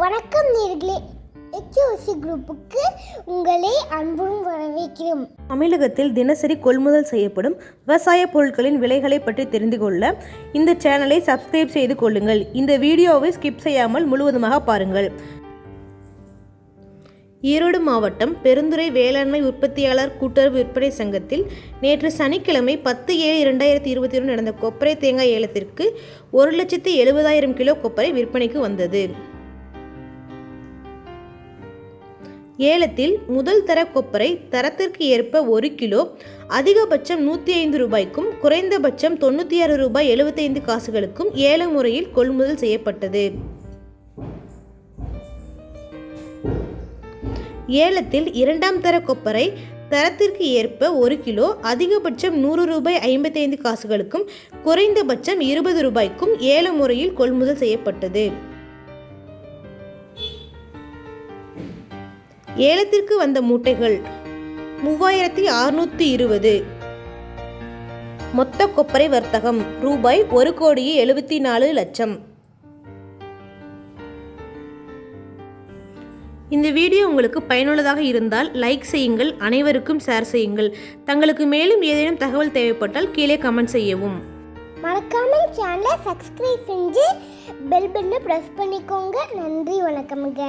வணக்கம் நேர்களே. ஹெச்ஓசி குரூப்புக்கு உங்களை அன்பும் வரவேற்கிறோம். தமிழகத்தில் தினசரி கொள்முதல் செய்யப்படும் விவசாய பொருட்களின் விலைகளை பற்றி தெரிந்து கொள்ள இந்த சேனலை சப்ஸ்கிரைப் செய்து கொள்ளுங்கள். இந்த வீடியோவை ஸ்கிப் செய்யாமல் முழுவதுமாக பாருங்கள். ஈரோடு மாவட்டம் பெருந்துறை வேளாண்மை உற்பத்தியாளர் கூட்டுறவு விற்பனை சங்கத்தில் நேற்று சனிக்கிழமை பத்து ஏழு இரண்டாயிரத்தி இருபத்தி ஒன்று நடந்த கொப்பரை தேங்காய் ஏலத்திற்கு ஒரு லட்சத்தி எழுபதாயிரம் கிலோ கொப்பரை விற்பனைக்கு வந்தது. ஏலத்தில் முதல் தர கொப்பரை தரத்திற்கு ஏற்ப ஒரு கிலோ அதிகபட்சம் நூற்றி ஐந்து ரூபாய்க்கும் குறைந்தபட்சம் தொண்ணூற்றி ஆறு ரூபாய் எழுபத்தைந்து காசுகளுக்கும் ஏல முறையில் கொள்முதல் செய்யப்பட்டது. ஏலத்தில் இரண்டாம் தர கொப்பரை தரத்திற்கு ஏற்ப ஒரு கிலோ அதிகபட்சம் நூறு ரூபாய் ஐம்பத்தைந்து காசுகளுக்கும் குறைந்தபட்சம் இருபது ரூபாய்க்கும் ஏல முறையில் கொள்முதல் செய்யப்பட்டது. ஏலத்திற்கு வந்த மூட்டைகள் மூவாயிரத்தி அறுநூற்றி இருபது. மொத்த கொப்பரை வர்த்தகம் ரூபாய் ஒரு கோடியே எழுபத்தி நாலு லட்சம். இந்த வீடியோ உங்களுக்கு பயனுள்ளதாக இருந்தால் லைக் செய்யுங்கள் அனைவருக்கும் ஷேர் செய்யுங்கள். தங்களுக்கு மேலும் ஏதேனும் தகவல் தேவைப்பட்டால் கீழே கமெண்ட் செய்யவும். மறக்காம சேனலை சப்ஸ்கிரைப் செஞ்சு பெல் பட்டனை ப்ரெஸ் பண்ணிக்கோங்க. நன்றி வணக்கமுங்க.